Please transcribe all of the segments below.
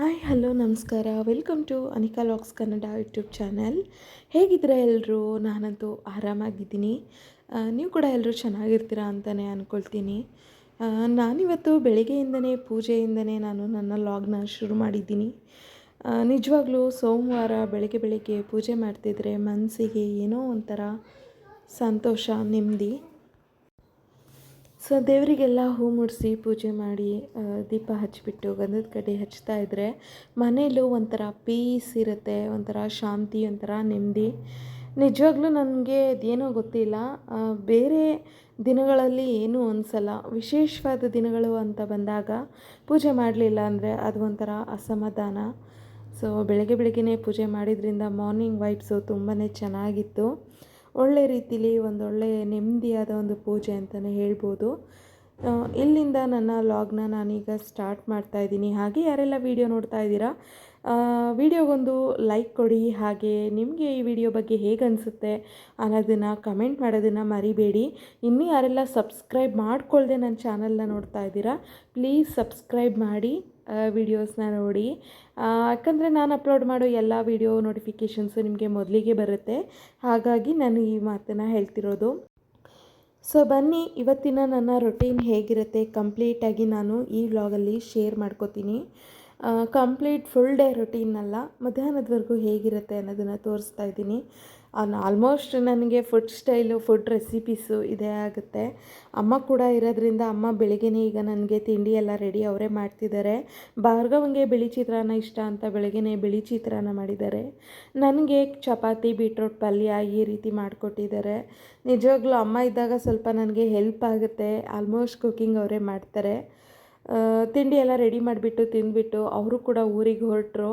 Hi, hello, ನಮಸ್ಕಾರ. Welcome to Anika looks Kannada YouTube channel. ಹೇಗಿದ್ದೀರಾ ಎಲ್ಲರೂ? ನಾನಂತೂ ಆರಾಮಾಗಿದ್ದೀನಿ. ನೀವು ಕೂಡ ಎಲ್ಲರೂ ಚೆನ್ನಾಗಿರ್ತೀರಾ ಅಂತಲೇ ಅಂದ್ಕೊಳ್ತೀನಿ ನಾನಿವತ್ತು ಬೆಳಿಗ್ಗೆಯಿಂದನೇ, ಪೂಜೆಯಿಂದನೇ ನಾನು ನನ್ನ ಲಾಗ್ನ ಶುರು ಮಾಡಿದ್ದೀನಿ. ನಿಜವಾಗ್ಲೂ ಸೋಮವಾರ ಬೆಳಗ್ಗೆ ಬೆಳಗ್ಗೆ ಪೂಜೆ ಮಾಡ್ತಿದ್ರೆ ಮನಸ್ಸಿಗೆ ಏನೋ ಒಂಥರ ಸಂತೋಷ, ನೆಮ್ಮದಿ. ಸೊ ದೇವರಿಗೆಲ್ಲ ಹೂ ಮುಡಿಸಿ ಪೂಜೆ ಮಾಡಿ ದೀಪ ಹಚ್ಚಿಬಿಟ್ಟು ಗಂಧದ ಕಡ್ಡಿ ಹಚ್ತಾ ಇದ್ದರೆ ಮನೇಲೂ ಒಂಥರ ಪೀಸ್ ಇರುತ್ತೆ, ಒಂಥರ ಶಾಂತಿ, ಒಂಥರ ನೆಮ್ಮದಿ. ನಿಜವಾಗ್ಲೂ ನನಗೆ ಅದೇನೋ ಗೊತ್ತಿಲ್ಲ. ಬೇರೆ ದಿನಗಳಲ್ಲಿ ಏನೂ ಅನಿಸಲ್ಲ. ವಿಶೇಷವಾದ ದಿನಗಳು ಅಂತ ಬಂದಾಗ ಪೂಜೆ ಮಾಡಲಿಲ್ಲ ಅಂದರೆ ಅದು ಒಂಥರ ಅಸಮಾಧಾನ. ಸೊ ಬೆಳಗ್ಗೆ ಬೆಳಗ್ಗೆನೇ ಪೂಜೆ ಮಾಡಿದ್ರಿಂದ ಮಾರ್ನಿಂಗ್ ವೈಬ್ಸು ತುಂಬಾ ಚೆನ್ನಾಗಿತ್ತು. ಒಳ್ಳೆ ರೀತಿಲಿ ಒಂದೊಳ್ಳೆ ನೆಮ್ಮದಿಯಾದ ಒಂದು ಪೂಜೆ ಅಂತಲೇ ಹೇಳ್ಬೋದು. ಇಲ್ಲಿಂದ ನನ್ನ ಲಾಗ್ನ ನಾನೀಗ ಸ್ಟಾರ್ಟ್ ಮಾಡ್ತಾ ಇದ್ದೀನಿ. ಹಾಗೆ ಯಾರೆಲ್ಲ ವಿಡಿಯೋ ನೋಡ್ತಾ ಇದ್ದೀರಾ ವಿಡಿಯೋಗೊಂದು ಲೈಕ್ ಕೊಡಿ. ಹಾಗೆ ನಿಮಗೆ ಈ ವಿಡಿಯೋ ಬಗ್ಗೆ ಹೇಗೆ ಅನಿಸುತ್ತೆ ಅನ್ನೋದನ್ನು ಕಮೆಂಟ್ ಮಾಡೋದನ್ನು ಮರಿಬೇಡಿ. ಇನ್ನೂ ಯಾರೆಲ್ಲ ಸಬ್ಸ್ಕ್ರೈಬ್ ಮಾಡ್ಕೊಳ್ಳದೆ ನನ್ನ ಚಾನಲ್ನ ನೋಡ್ತಾ ಇದ್ದೀರಾ, ಪ್ಲೀಸ್ ಸಬ್ಸ್ಕ್ರೈಬ್ ಮಾಡಿ. ವಿಡಿಯೋಸ್ನ ನೋಡಿ. ಯಾಕಂದರೆ ನಾನು ಅಪ್ಲೋಡ್ ಮಾಡೋ ಎಲ್ಲ ವಿಡಿಯೋ ನೋಟಿಫಿಕೇಷನ್ಸು ನಿಮಗೆ ಮೊದಲಿಗೆ ಬರುತ್ತೆ. ಹಾಗಾಗಿ ನಾನು ಈ ಮಾತನ್ನು ಹೇಳ್ತಿರೋದು. ಸೊ ಬನ್ನಿ, ಇವತ್ತಿನ ನನ್ನ ರೊಟೀನ್ ಹೇಗಿರುತ್ತೆ? ಕಂಪ್ಲೀಟಾಗಿ ನಾನು ಈ ವ್ಲಾಗಲ್ಲಿ ಶೇರ್ ಮಾಡ್ಕೋತೀನಿ. ಕಂಪ್ಲೀಟ್ ಫುಲ್ ಡೇ ರೊಟೀನ್ ಅಲ್ಲ. ಮಧ್ಯಾಹ್ನದವರೆಗೂ ಹೇಗಿರುತ್ತೆ ಅನ್ನೋದನ್ನು ತೋರಿಸ್ತಾ ಇದ್ದೀನಿ. ಆಲ್ಮೋಸ್ಟ್ ನನಗೆ ಫುಡ್ ಸ್ಟೈಲು ಫುಡ್ ರೆಸಿಪೀಸು ಇದೇ ಆಗುತ್ತೆ. ಅಮ್ಮ ಕೂಡ ಇರೋದ್ರಿಂದ ಅಮ್ಮ ಬೆಳಿಗ್ಗೆನೇ ಈಗ ನನಗೆ ತಿಂಡಿ ಎಲ್ಲ ರೆಡಿ ಅವರೇ ಮಾಡ್ತಿದ್ದಾರೆ. ಭಾರ್ಗವಂಗೆ ಬಿಳಿ ಚಿತ್ರಾನ್ನ ಇಷ್ಟ ಅಂತ ಬೆಳಗ್ಗೆನೇ ಬಿಳಿ ಚಿತ್ರಾನ್ನ ಮಾಡಿದ್ದಾರೆ. ನನಗೆ ಚಪಾತಿ ಬೀಟ್ರೋಟ್ ಪಲ್ಯ ಈ ರೀತಿ ಮಾಡಿಕೊಟ್ಟಿದ್ದಾರೆ. ನಿಜವಾಗ್ಲೂ ಅಮ್ಮ ಇದ್ದಾಗ ಸ್ವಲ್ಪ ನನಗೆ ಹೆಲ್ಪ್ ಆಗುತ್ತೆ. ಆಲ್ಮೋಸ್ಟ್ ಕುಕ್ಕಿಂಗ್ ಅವರೇ ಮಾಡ್ತಾರೆ. ತಿಂಡಿ ಎಲ್ಲ ರೆಡಿ ಮಾಡಿಬಿಟ್ಟು ತಿಂದ್ಬಿಟ್ಟು ಅವರು ಕೂಡ ಊರಿಗೆ ಹೊರಟರು.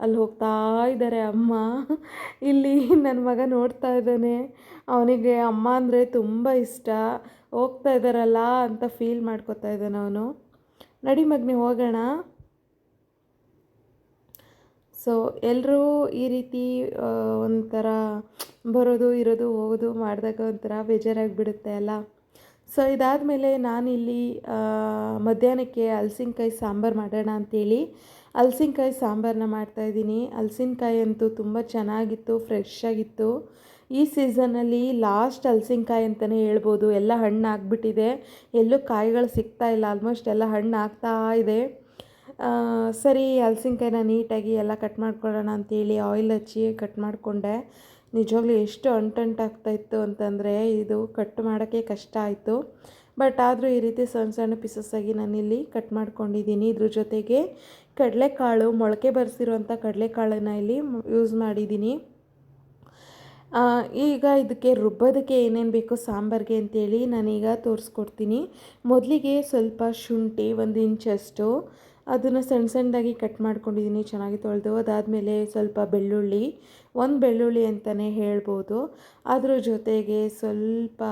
ಅಲ್ಲಿ ಹೋಗ್ತಾ ಇದ್ದಾರೆ ಅಮ್ಮ. ಇಲ್ಲಿ ನನ್ನ ಮಗ ನೋಡ್ತಾ ಇದ್ದಾನೆ. ಅವನಿಗೆ ಅಮ್ಮ ಅಂದರೆ ತುಂಬ ಇಷ್ಟ. ಹೋಗ್ತಾ ಇದ್ದಾರಲ್ಲ ಅಂತ ಫೀಲ್ ಮಾಡ್ಕೊತಾ ಇದ್ದಾನೆ ಅವನು. ನಡಿ ಮಗ್ನಿ, ಹೋಗೋಣ. ಸೊ ಎಲ್ಲರೂ ಈ ರೀತಿ ಒಂಥರ ಬರೋದು ಇರೋದು ಹೋಗೋದು ಮಾಡಿದಾಗ ಒಂಥರ ಬೇಜಾರಾಗಿಬಿಡುತ್ತೆ ಅಲ್ಲ. ಸೊ ಇದಾದಮೇಲೆ ನಾನಿಲ್ಲಿ ಮಧ್ಯಾಹ್ನಕ್ಕೆ ಹಲ್ಸಿನ್ಕಾಯಿ ಸಾಂಬಾರು ಮಾಡೋಣ ಅಂತೇಳಿ. ಹಲ್ಸಿನ್ಕಾಯಿ ಸಾಂಬಾರನ್ನ ಮಾಡ್ತಾಯಿದ್ದೀನಿ ಹಲ್ಸಿನ್ಕಾಯಿ ಅಂತೂ ತುಂಬ ಚೆನ್ನಾಗಿತ್ತು ಫ್ರೆಶ್ ಆಗಿತ್ತು. ಈ ಸೀಸನಲ್ಲಿ ಲಾಸ್ಟ್ ಹಲ್ಸಿನ್ಕಾಯಿ ಅಂತಲೇ ಹೇಳ್ಬೋದು. ಎಲ್ಲ ಹಣ್ಣು ಆಗಿಬಿಟ್ಟಿದೆ. ಎಲ್ಲೂ ಕಾಯಿಗಳು ಸಿಗ್ತಾ ಇಲ್ಲ. ಆಲ್ಮೋಸ್ಟ್ ಎಲ್ಲ ಹಣ್ಣು ಆಗ್ತಾ ಇದೆ. ಸರಿ ಹಲ್ಸಿನ್ಕಾಯಿನ ನೀಟಾಗಿ ಎಲ್ಲ ಕಟ್ ಮಾಡ್ಕೊಳ್ಳೋಣ ಅಂತೇಳಿ ಆಯಿಲ್ ಹಚ್ಚಿ ಕಟ್ ಮಾಡಿಕೊಂಡೆ. ನಿಜವಾಗ್ಲೂ ಎಷ್ಟು ಅಂಟಂಟಾಗ್ತಾಯಿತ್ತು ಅಂತಂದರೆ ಇದು ಕಟ್ ಮಾಡೋಕ್ಕೆ ಕಷ್ಟ ಆಯಿತು. ಬಟ್ ಆದರೂ ಈ ರೀತಿ ಸಣ್ಣ ಸಣ್ಣ ಪೀಸಸ್ ಆಗಿ ನಾನಿಲ್ಲಿ ಕಟ್ ಮಾಡ್ಕೊಂಡಿದ್ದೀನಿ. ಇದ್ರ ಜೊತೆಗೆ ಕಡಲೆಕಾಳು, ಮೊಳಕೆ ಬರೆಸಿರುವಂಥ ಕಡಲೆಕಾಳನ್ನು ಇಲ್ಲಿ ಯೂಸ್ ಮಾಡಿದ್ದೀನಿ. ಈಗ ಇದಕ್ಕೆ ರುಬ್ಬೋದಕ್ಕೆ ಏನೇನು ಬೇಕು ಸಾಂಬಾರಿಗೆ ಅಂತೇಳಿ ನಾನೀಗ ತೋರಿಸ್ಕೊಡ್ತೀನಿ. ಮೊದಲಿಗೆ ಸ್ವಲ್ಪ ಶುಂಠಿ, ಒಂದು ಇಂಚಷ್ಟು ಅದನ್ನು ಸಣ್ಣ ಸಣ್ಣದಾಗಿ ಕಟ್ ಮಾಡ್ಕೊಂಡಿದ್ದೀನಿ, ಚೆನ್ನಾಗಿ ತೊಳೆದು. ಅದಾದಮೇಲೆ ಸ್ವಲ್ಪ ಬೆಳ್ಳುಳ್ಳಿ ಒಂದು ಬೆಳ್ಳುಳ್ಳಿ ಅಂತಲೇ ಹೇಳ್ಬೋದು. ಅದ್ರ ಜೊತೆಗೆ ಸ್ವಲ್ಪ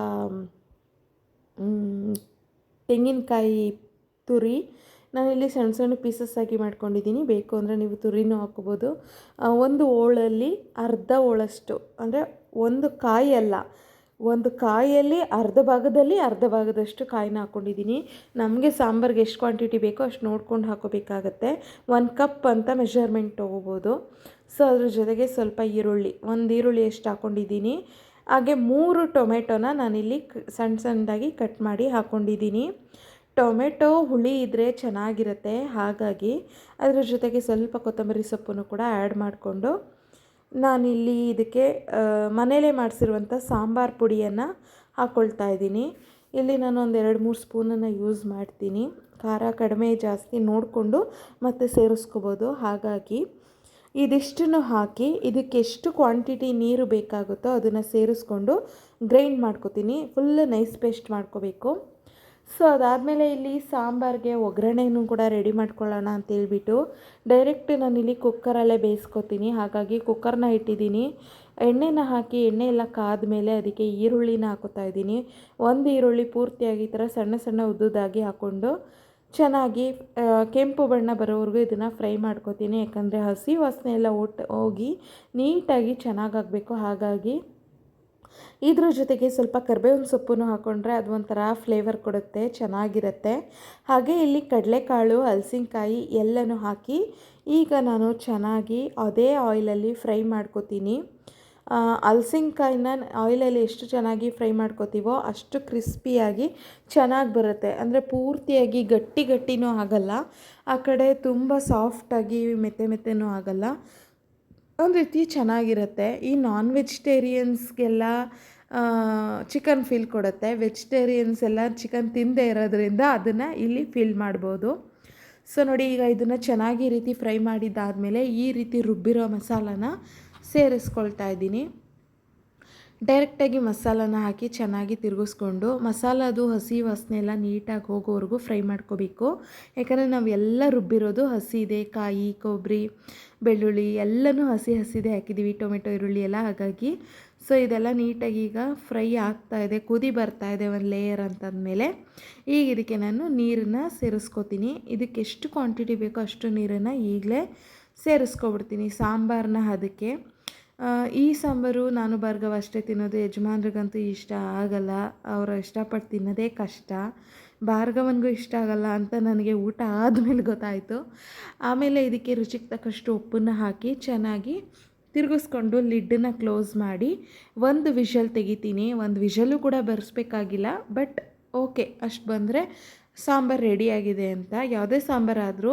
ತೆಂಗಿನಕಾಯಿ ತುರಿ. ನಾನಿಲ್ಲಿ ಸಣ್ಣ ಸಣ್ಣ ಪೀಸಸ್ ಆಗಿ ಮಾಡ್ಕೊಂಡಿದ್ದೀನಿ. ಬೇಕು ಅಂದರೆ ನೀವು ತುರಿನೂ ಹಾಕ್ಬೋದು. ಒಂದು ಓಳಲ್ಲಿ ಅರ್ಧ ಓಳಷ್ಟು, ಅಂದರೆ ಒಂದು ಕಾಯಿ ಅಲ್ಲ ಒಂದು ಕಾಯಲ್ಲಿ ಅರ್ಧ ಭಾಗದಲ್ಲಿ ಅರ್ಧ ಭಾಗದಷ್ಟು ಕಾಯಿನ ಹಾಕ್ಕೊಂಡಿದ್ದೀನಿ ನಮಗೆ ಸಾಂಬಾರ್ಗೆ ಎಷ್ಟು ಕ್ವಾಂಟಿಟಿ ಬೇಕೋ ಅಷ್ಟು ನೋಡ್ಕೊಂಡು ಹಾಕೋಬೇಕಾಗತ್ತೆ. ಒಂದು ಕಪ್ ಅಂತ ಮೆಷರ್ಮೆಂಟ್ ತೊಗೋಬೋದು. ಸೊ ಅದ್ರ ಜೊತೆಗೆ ಸ್ವಲ್ಪ ಈರುಳ್ಳಿ, ಒಂದು ಈರುಳ್ಳಿ ಎಷ್ಟು ಹಾಕ್ಕೊಂಡಿದ್ದೀನಿ ಹಾಗೆ ಮೂರು ಟೊಮೆಟೊನ ನಾನಿಲ್ಲಿ ಸಣ್ಣ ಸಣ್ಣದಾಗಿ ಕಟ್ ಮಾಡಿ ಹಾಕ್ಕೊಂಡಿದ್ದೀನಿ ಟೊಮೆಟೊ ಹುಳಿ ಇದ್ದರೆ ಚೆನ್ನಾಗಿರುತ್ತೆ, ಹಾಗಾಗಿ ಅದರ ಜೊತೆಗೆ ಸ್ವಲ್ಪ ಕೊತ್ತಂಬರಿ ಸೊಪ್ಪನ್ನು ಕೂಡ ಆ್ಯಡ್ ಮಾಡಿಕೊಂಡು ನಾನಿಲ್ಲಿ ಇದಕ್ಕೆ ಮನೇಲೇ ಮಾಡಿಸಿರುವಂಥ ಸಾಂಬಾರು ಪುಡಿಯನ್ನು ಹಾಕ್ಕೊಳ್ತಾ ಇದ್ದೀನಿ. ಇಲ್ಲಿ ನಾನು ಒಂದು ಎರಡು ಮೂರು ಸ್ಪೂನನ್ನು ಯೂಸ್ ಮಾಡ್ತೀನಿ. ಖಾರ ಕಡಿಮೆ ಜಾಸ್ತಿ ನೋಡಿಕೊಂಡು ಮತ್ತೆ ಸೇರಿಸ್ಕೋಬೋದು. ಹಾಗಾಗಿ ಇದಿಷ್ಟನ್ನು ಹಾಕಿ, ಇದಕ್ಕೆ ಎಷ್ಟು ಕ್ವಾಂಟಿಟಿ ನೀರು ಬೇಕಾಗುತ್ತೋ ಅದನ್ನು ಸೇರಿಸ್ಕೊಂಡು ಗ್ರೈಂಡ್ ಮಾಡ್ಕೊತೀನಿ. ಫುಲ್ ನೈಸ್ ಪೇಸ್ಟ್ ಮಾಡ್ಕೋಬೇಕು. ಸೊ ಅದಾದಮೇಲೆ ಇಲ್ಲಿ ಸಾಂಬಾರಿಗೆ ಒಗ್ಗರಣೆನೂ ಕೂಡ ರೆಡಿ ಮಾಡ್ಕೊಳ್ಳೋಣ ಅಂತ ಹೇಳ್ಬಿಟ್ಟು ಡೈರೆಕ್ಟ್ ನಾನಿಲ್ಲಿ ಕುಕ್ಕರಲ್ಲೇ ಬೇಯಿಸ್ಕೊತೀನಿ. ಹಾಗಾಗಿ ಕುಕ್ಕರ್ನ ಇಟ್ಟಿದ್ದೀನಿ. ಎಣ್ಣೆನ ಹಾಕಿ, ಎಣ್ಣೆ ಎಲ್ಲ ಕಾದ ಮೇಲೆ ಅದಕ್ಕೆ ಈರುಳ್ಳಿನ ಹಾಕೋತಾ ಇದ್ದೀನಿ. ಒಂದು ಈರುಳ್ಳಿ ಪೂರ್ತಿಯಾಗಿ ಈ ಥರ ಸಣ್ಣ ಸಣ್ಣ ಉದ್ದುದಾಗಿ ಹಾಕ್ಕೊಂಡು ಚೆನ್ನಾಗಿ ಕೆಂಪು ಬಣ್ಣ ಬರೋವರೆಗೂ ಇದನ್ನು ಫ್ರೈ ಮಾಡ್ಕೊತೀನಿ. ಯಾಕಂದರೆ ಹಸಿ ವಾಸನೆ ಎಲ್ಲ ಒಟ್ಟು ಹೋಗಿ ನೀಟಾಗಿ ಚೆನ್ನಾಗಾಗಬೇಕು. ಹಾಗಾಗಿ ಇದ್ರ ಜೊತೆಗೆ ಸ್ವಲ್ಪ ಕರ್ಬೇವಿನ ಸೊಪ್ಪನ್ನು ಹಾಕ್ಕೊಂಡ್ರೆ ಅದು ಒಂಥರ ಫ್ಲೇವರ್ ಕೊಡುತ್ತೆ, ಚೆನ್ನಾಗಿರುತ್ತೆ. ಹಾಗೆ ಇಲ್ಲಿ ಕಡಲೆಕಾಳು, ಹಲ್ಸಿನಕಾಯಿ ಎಲ್ಲನೂ ಹಾಕಿ ಈಗ ನಾನು ಚೆನ್ನಾಗಿ ಅದೇ ಆಯಿಲಲ್ಲಿ ಫ್ರೈ ಮಾಡ್ಕೋತೀನಿ. ಹಲಸಿನ್ಕಾಯಿನ ಆಯಿಲಲ್ಲಿ ಎಷ್ಟು ಚೆನ್ನಾಗಿ ಫ್ರೈ ಮಾಡ್ಕೋತೀವೋ ಅಷ್ಟು ಕ್ರಿಸ್ಪಿಯಾಗಿ ಚೆನ್ನಾಗಿ ಬರುತ್ತೆ. ಅಂದರೆ ಪೂರ್ತಿಯಾಗಿ ಗಟ್ಟಿ ಗಟ್ಟಿನೂ ಆಗಲ್ಲ, ಆ ಕಡೆ ತುಂಬ ಸಾಫ್ಟಾಗಿ ಮೆತ್ತೆ ಮೆತ್ತೆನೂ ಆಗಲ್ಲ. ಒಂದು ರೀತಿ ಚೆನ್ನಾಗಿರುತ್ತೆ. ಈ ನಾನ್ ವೆಜಿಟೇರಿಯನ್ಸ್ಗೆಲ್ಲ ಚಿಕನ್ ಫೀಲ್ ಕೊಡುತ್ತೆ. ವೆಜಿಟೇರಿಯನ್ಸ್ ಎಲ್ಲ ಚಿಕನ್ ತಿಂದೇ ಇರೋದ್ರಿಂದ ಅದನ್ನು ಇಲ್ಲಿ ಫೀಲ್ ಮಾಡ್ಬೋದು. ಸೊ ನೋಡಿ, ಈಗ ಇದನ್ನು ಚೆನ್ನಾಗಿ ರೀತಿ ಫ್ರೈ ಮಾಡಿದ್ದಾದಮೇಲೆ ಈ ರೀತಿ ರುಬ್ಬಿರೋ ಮಸಾಲಾನ ಸೇರಿಸ್ಕೊಳ್ತಾ ಇದ್ದೀನಿ. ಡೈರೆಕ್ಟಾಗಿ ಮಸಾಲಾನ ಹಾಕಿ ಚೆನ್ನಾಗಿ ತಿರುಗಿಸ್ಕೊಂಡು ಮಸಾಲದು ಹಸಿ ವಾಸನೆ ಎಲ್ಲ ನೀಟಾಗಿ ಹೋಗೋವರೆಗೂ ಫ್ರೈ ಮಾಡ್ಕೋಬೇಕು. ಯಾಕಂದರೆ ನಾವು ಎಲ್ಲ ರುಬ್ಬಿರೋದು ಹಸಿ ಇದೆ ಕಾಯಿ ಕೊಬ್ಬರಿ ಬೆಳ್ಳುಳ್ಳಿ ಎಲ್ಲನೂ ಹಸಿ ಹಸಿದೆ ಹಾಕಿದ್ದೀವಿ ಟೊಮೆಟೊ, ಈರುಳ್ಳಿ ಎಲ್ಲ ಹಾಗಾಗಿ. ಸೊ ಇದೆಲ್ಲ ನೀಟಾಗಿ ಈಗ ಫ್ರೈ ಆಗ್ತಾ ಇದೆ, ಕುದಿ ಬರ್ತಾ ಇದೆ ಒಂದು ಲೇಯರ್ ಅಂತಂದಮೇಲೆ. ಈಗ ಇದಕ್ಕೆ ನಾನು ನೀರನ್ನು ಸೇರಿಸ್ಕೋತೀನಿ. ಇದಕ್ಕೆ ಎಷ್ಟು ಕ್ವಾಂಟಿಟಿ ಬೇಕೋ ಅಷ್ಟು ನೀರನ್ನು ಈಗಲೇ ಸೇರಿಸ್ಕೊಬಿಡ್ತೀನಿ ಸಾಂಬಾರನ್ನ ಅದಕ್ಕೆ. ಈ ಸಾಂಬಾರು ನಾನು ಭಾರ್ಗವ ಅಷ್ಟೇ ತಿನ್ನೋದು, ಯಜಮಾನ್ರಿಗಂತೂ ಇಷ್ಟ ಆಗಲ್ಲ. ಅವರು ಇಷ್ಟಪಟ್ಟು ತಿನ್ನೋದೇ ಕಷ್ಟ. ಭಾರ್ಗವನಿಗೂ ಇಷ್ಟ ಆಗಲ್ಲ ಅಂತ ನನಗೆ ಊಟ ಆದಮೇಲೆ ಗೊತ್ತಾಯಿತು. ಆಮೇಲೆ ಇದಕ್ಕೆ ರುಚಿಗೆ ತಕ್ಕಷ್ಟು ಉಪ್ಪನ್ನು ಹಾಕಿ ಚೆನ್ನಾಗಿ ತಿರುಗಿಸ್ಕೊಂಡು ಲಿಡ್ಡನ್ನ ಕ್ಲೋಸ್ ಮಾಡಿ ಒಂದು ವಿಷಲ್ ತೆಗಿತೀನಿ. ಒಂದು ವಿಷಲು ಕೂಡ ಬರೆಸ್ಬೇಕಾಗಿಲ್ಲ, ಬಟ್ ಓಕೆ, ಅಷ್ಟು ಬಂದರೆ ಸಾಂಬಾರು ರೆಡಿಯಾಗಿದೆ ಅಂತ. ಯಾವುದೇ ಸಾಂಬಾರಾದರೂ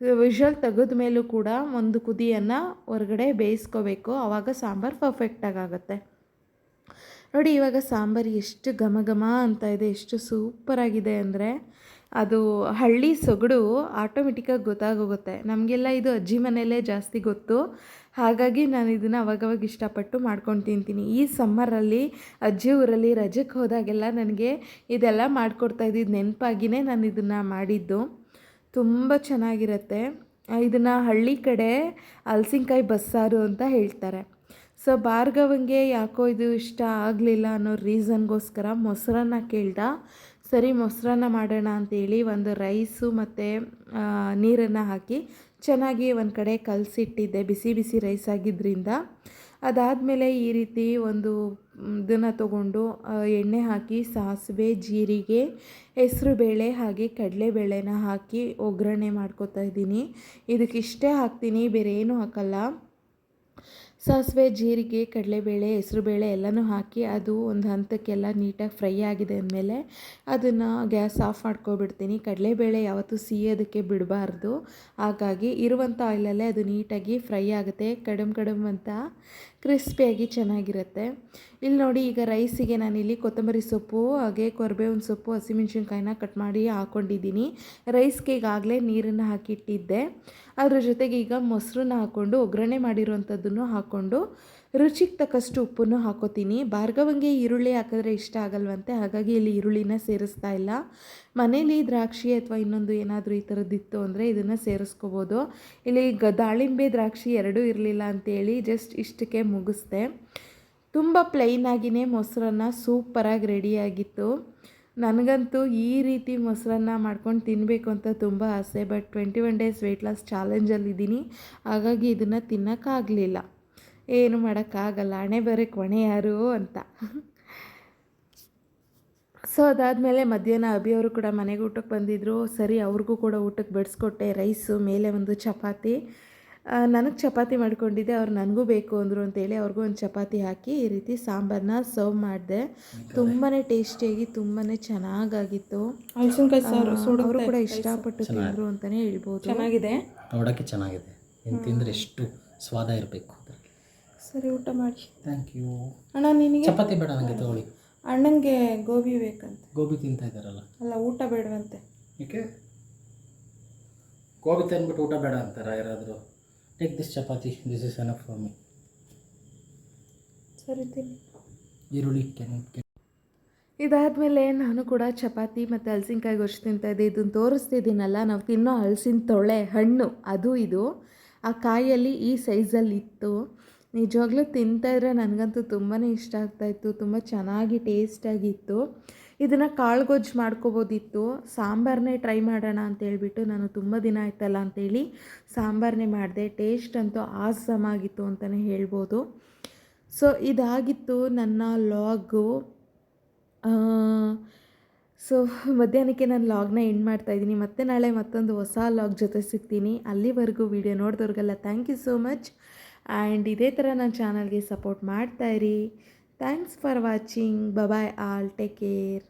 ವಿಷಲ್ ತೆಗೆದ ಮೇಲೂ ಕೂಡ ಒಂದು ಕುದಿಯನ್ನು ಹೊರಗಡೆ ಬೇಯಿಸ್ಕೋಬೇಕು. ಆವಾಗ ಸಾಂಬಾರು ಪರ್ಫೆಕ್ಟಾಗಿ ಆಗುತ್ತೆ ನೋಡಿ, ಇವಾಗ ಸಾಂಬಾರು ಎಷ್ಟು ಘಮ ಘಮ ಅಂತ ಇದೆ, ಎಷ್ಟು ಸೂಪರಾಗಿದೆ ಅಂದರೆ ಅದು ಹಳ್ಳಿ ಸೊಗಡು ಆಟೋಮೆಟಿಕ್ಕಾಗಿ ಗೊತ್ತಾಗೋಗುತ್ತೆ. ನಮಗೆಲ್ಲ ಇದು ಅಜ್ಜಿ ಮನೆಯಲ್ಲೇ ಜಾಸ್ತಿ ಗೊತ್ತು. ಹಾಗಾಗಿ ನಾನು ಇದನ್ನು ಅವಾಗವಾಗ ಇಷ್ಟಪಟ್ಟು ಮಾಡ್ಕೊಂಡು ತಿಂತೀನಿ. ಈ ಸಮ್ಮರಲ್ಲಿ ಅಜ್ಜಿ ಊರಲ್ಲಿ ರಜಕ್ಕೆ ಹೋದಾಗೆಲ್ಲ ನನಗೆ ಇದೆಲ್ಲ ಮಾಡಿಕೊಡ್ತಾ ಇದ್ದಿದ್ದು ನೆನಪಾಗಿಯೇ ನಾನು ಇದನ್ನು ಮಾಡಿದ್ದು. ತುಂಬ ಚೆನ್ನಾಗಿರುತ್ತೆ. ಇದನ್ನು ಹಳ್ಳಿ ಕಡೆ ಹಲ್ಸಿನ್ಕಾಯಿ ಬಸ್ಸಾರು ಅಂತ ಹೇಳ್ತಾರೆ. ಸೊ, ಭಾರ್ಗವಂಗೆ ಯಾಕೋ ಇದು ಇಷ್ಟ ಆಗಲಿಲ್ಲ ಅನ್ನೋ ರೀಸನ್ಗೋಸ್ಕರ ಮೊಸರನ್ನ ಕೇಳ್ದ. ಸರಿ, ಮೊಸರನ್ನ ಮಾಡೋಣ ಅಂತೇಳಿ ಒಂದು ರೈಸು ಮತ್ತು ನೀರನ್ನು ಹಾಕಿ ಚೆನ್ನಾಗಿ ಒಂದು ಕಡೆ ಕಲಸಿಟ್ಟಿದ್ದೆ, ಬಿಸಿ ಬಿಸಿ ರೈಸ್ ಆಗಿದ್ದರಿಂದ ಅದಾದಮೇಲೆ ಈ ರೀತಿ ಒಂದು ಇದನ್ನು ತಗೊಂಡು ಎಣ್ಣೆ ಹಾಕಿ ಸಾಸಿವೆ, ಜೀರಿಗೆ ಹೆಸರುಬೇಳೆ ಹಾಗೆ ಕಡಲೆಬೇಳೆನ ಹಾಕಿ ಒಗ್ಗರಣೆ ಮಾಡ್ಕೊತಾ ಇದ್ದೀನಿ. ಇದಕ್ಕಿಷ್ಟೇ ಹಾಕ್ತೀನಿ, ಬೇರೆ ಏನೂ ಹಾಕಲ್ಲ. ಸಾಸಿವೆ, ಜೀರಿಗೆ ಕಡಲೆಬೇಳೆ ಹೆಸರುಬೇಳೆ ಎಲ್ಲನೂ ಹಾಕಿ ಅದು ಒಂದು ಹಂತಕ್ಕೆಲ್ಲ ನೀಟಾಗಿ ಫ್ರೈ ಆಗಿದೆ ಅಂದಮೇಲೆ ಅದನ್ನು ಗ್ಯಾಸ್ ಆಫ್ ಮಾಡ್ಕೊಬಿಡ್ತೀನಿ. ಕಡಲೆಬೇಳೆ ಯಾವತ್ತೂ ಸೀಯೋದಕ್ಕೆ ಬಿಡಬಾರ್ದು. ಹಾಗಾಗಿ ಇರುವಂಥ ಆಯಿಲಲ್ಲೇ ಅದು ನೀಟಾಗಿ ಫ್ರೈ ಆಗುತ್ತೆ. ಕಡಮ್ ಕಡಮ್ ಅಂತ ಕ್ರಿಸ್ಪಿಯಾಗಿ ಚೆನ್ನಾಗಿರುತ್ತೆ. ಇಲ್ಲಿ ನೋಡಿ, ಈಗ ರೈಸಿಗೆ ನಾನಿಲ್ಲಿ ಕೊತ್ತಂಬರಿ ಸೊಪ್ಪು, ಹಾಗೆ ಕೊರಬೇವಿನ ಸೊಪ್ಪು, ಹಸಿಮೆಣಸಿನ್ಕಾಯಿನ ಕಟ್ ಮಾಡಿ ಹಾಕ್ಕೊಂಡಿದ್ದೀನಿ ರೈಸ್ಗೆ ಈಗಾಗಲೇ ನೀರನ್ನು ಹಾಕಿಟ್ಟಿದ್ದೆ. ಅದರ ಜೊತೆಗೆ ಈಗ ಮೊಸರನ್ನ ಹಾಕ್ಕೊಂಡು ಒಗ್ಗರಣೆ ಮಾಡಿರೋವಂಥದ್ದನ್ನು ಹಾಕ್ಕೊಂಡು ರುಚಿಗೆ ತಕ್ಕಷ್ಟು ಉಪ್ಪನ್ನು ಹಾಕೋತೀನಿ. ಭಾರ್ಗವಂಗೆ ಈರುಳ್ಳಿ ಹಾಕಿದ್ರೆ ಇಷ್ಟ ಆಗಲ್ವಂತೆ. ಹಾಗಾಗಿ ಇಲ್ಲಿ ಈರುಳ್ಳಿನ ಸೇರಿಸ್ತಾ ಇಲ್ಲ. ಮನೇಲಿ ದ್ರಾಕ್ಷಿ ಅಥವಾ ಇನ್ನೊಂದು ಏನಾದರೂ ಈ ಥರದ್ದಿತ್ತು ಅಂದರೆ ಇದನ್ನು ಸೇರಿಸ್ಕೋಬೋದು. ಇಲ್ಲಿ ಗ ದಾಳಿಂಬೆ ದ್ರಾಕ್ಷಿ ಎರಡೂ ಇರಲಿಲ್ಲ ಅಂತೇಳಿ ಜಸ್ಟ್ ಇಷ್ಟಕ್ಕೆ ಮುಗಿಸ್ದೆ. ತುಂಬ ಪ್ಲೈನಾಗಿಯೇ ಮೊಸರನ್ನ ಸೂಪರಾಗಿ ರೆಡಿಯಾಗಿತ್ತು ನನಗಂತೂ ಈ ರೀತಿ ಮೊಸರನ್ನ ಮಾಡ್ಕೊಂಡು ತಿನ್ನಬೇಕು ಅಂತ ತುಂಬ ಆಸೆ but twenty one days weight loss ಚಾಲೆಂಜಲ್ಲಿದ್ದೀನಿ ಹಾಗಾಗಿ ಇದನ್ನು ತಿನ್ನೋಕ್ಕಾಗಲಿಲ್ಲ. ಏನು ಮಾಡೋಕ್ಕಾಗಲ್ಲ ಹಣೆ ಬೇರೆ ಕೊನೆ ಯಾರು ಅಂತ. ಸೊ ಅದಾದಮೇಲೆ ಮಧ್ಯಾಹ್ನ ಅಭಿಯವರು ಕೂಡ ಮನೆಗೆ ಊಟಕ್ಕೆ ಬಂದಿದ್ದರು ಸರಿ ಅವ್ರಿಗೂ ಕೂಡ ಊಟಕ್ಕೆ ಬಡಿಸ್ಕೊಟ್ಟೆ ರೈಸು ಮೇಲೆ ಒಂದು ಚಪಾತಿ. ನನಗೆ ಚಪಾತಿ ಮಾಡ್ಕೊಂಡಿದ್ದೆ ಅವ್ರು ನನಗೂ ಬೇಕು ಅಂದರು ಅಂತೇಳಿ ಅವ್ರಿಗೂ ಒಂದು ಚಪಾತಿ ಹಾಕಿ ಈ ರೀತಿ ಸಾಂಬಾರನ್ನ ಸರ್ವ್ ಮಾಡಿದೆ. ತುಂಬಾ ಟೇಸ್ಟಿಯಾಗಿ ತುಂಬಾ ಚೆನ್ನಾಗಾಗಿತ್ತು. ಅವರು ಕೂಡ ಇಷ್ಟಪಟ್ಟು ತಿಂದರು ಅಂತಲೇ ಹೇಳ್ಬೋದು. ಚೆನ್ನಾಗಿದೆ. ನೋಡೋಕ್ಕೆ ಚೆನ್ನಾಗಿದೆ. ಏನು ತಿಂದರೆ ಎಷ್ಟು ಸ್ವಾದ ಇರಬೇಕು. ಸರಿ ಊಟ ಮಾಡಿ. ಥ್ಯಾಂಕ್ ಯು ಅಣ್ಣ ನಿನಗೆ? ಚಪಾತಿ ಬೇಡ ನನಗೆ ತಗೊಳ್ಳಿ. ಅಣ್ಣಂಗೆ ಗೋಬಿ ಬೇಕಂತೆ. ಗೋಬಿ ತಿಂತಾ ಇದ್ದಾರಲ್ಲ. ಅಲ್ಲ ಊಟ ಬೇಡವಂತೆ. ಏಕೆ? ಗೋಬಿ ತಂದ್ಬಿಟ್ಟು ಊಟ ಬೇಡ ಅಂತಾರ ಯಾರಾದರೂ? Take this chapati. This is enough for me ಸರಿ ತಿನ್ನಿ. ಈರುಳ್ಳಿ ಕೆನ್ ಇದಾದಮೇಲೆ ನಾನು ಕೂಡ ಚಪಾತಿ ಮತ್ತು ಹಲಸಿನಕಾಯಿ ಗೊಜ್ಜು ತಿಂತಾಯಿದ್ದೆ ಇದನ್ನು ತೋರಿಸ್ತಿದ್ದೀನಲ್ಲ ನಾವು ತಿನ್ನೋ ಹಲಸಿನ ತೊಳೆ ಹಣ್ಣು ಅದು ಇದು. ಆ ಕಾಯಲ್ಲಿ ಈ ಸೈಜಲ್ಲಿ ಇತ್ತು. ನಿಜವಾಗ್ಲೂ ತಿಂತಾಯಿದ್ರೆ ನನಗಂತೂ ತುಂಬಾ ಇಷ್ಟ ಆಗ್ತಾಯಿತ್ತು ತುಂಬ ಚೆನ್ನಾಗಿ ಟೇಸ್ಟಾಗಿತ್ತು ಇದನ್ನು ಕಾಳು ಗೊಜ್ಜು ಮಾಡ್ಕೋಬೋದಿತ್ತು. ಸಾಂಬಾರನ್ನೇ ಟ್ರೈ ಮಾಡೋಣ ಅಂತೇಳ್ಬಿಟ್ಟು ನಾನು ತುಂಬ ದಿನ ಆಯ್ತಲ್ಲ ಅಂತೇಳಿ ಸಾಂಬಾರನ್ನೇ ಮಾಡಿದೆ. ಟೇಸ್ಟ್ ಅಂತೂ ಆಸಮ್ ಆಗಿತ್ತು ಅಂತಲೇ ಹೇಳ್ಬೋದು. ಸೊ ಇದಾಗಿತ್ತು ನನ್ನ ಲಾಗು ಸೊ ಮಧ್ಯಾಹ್ನಕ್ಕೆ ನಾನು ಲಾಗ್ನ ಎಂಡ್ ಮಾಡ್ತಾಯಿದ್ದೀನಿ ಮತ್ತೆ ನಾಳೆ ಮತ್ತೊಂದು ಹೊಸ ಲಾಗ್ ಜೊತೆ ಸಿಗ್ತೀನಿ. ಅಲ್ಲಿವರೆಗೂ video ನೋಡಿದವ್ರಿಗೆಲ್ಲ thank you so much and ಇದೇ ಥರ ನನ್ನ ಚಾನಲ್ಗೆ support ಮಾಡ್ತಾಯಿರಿ thanks for watching bye bye all take care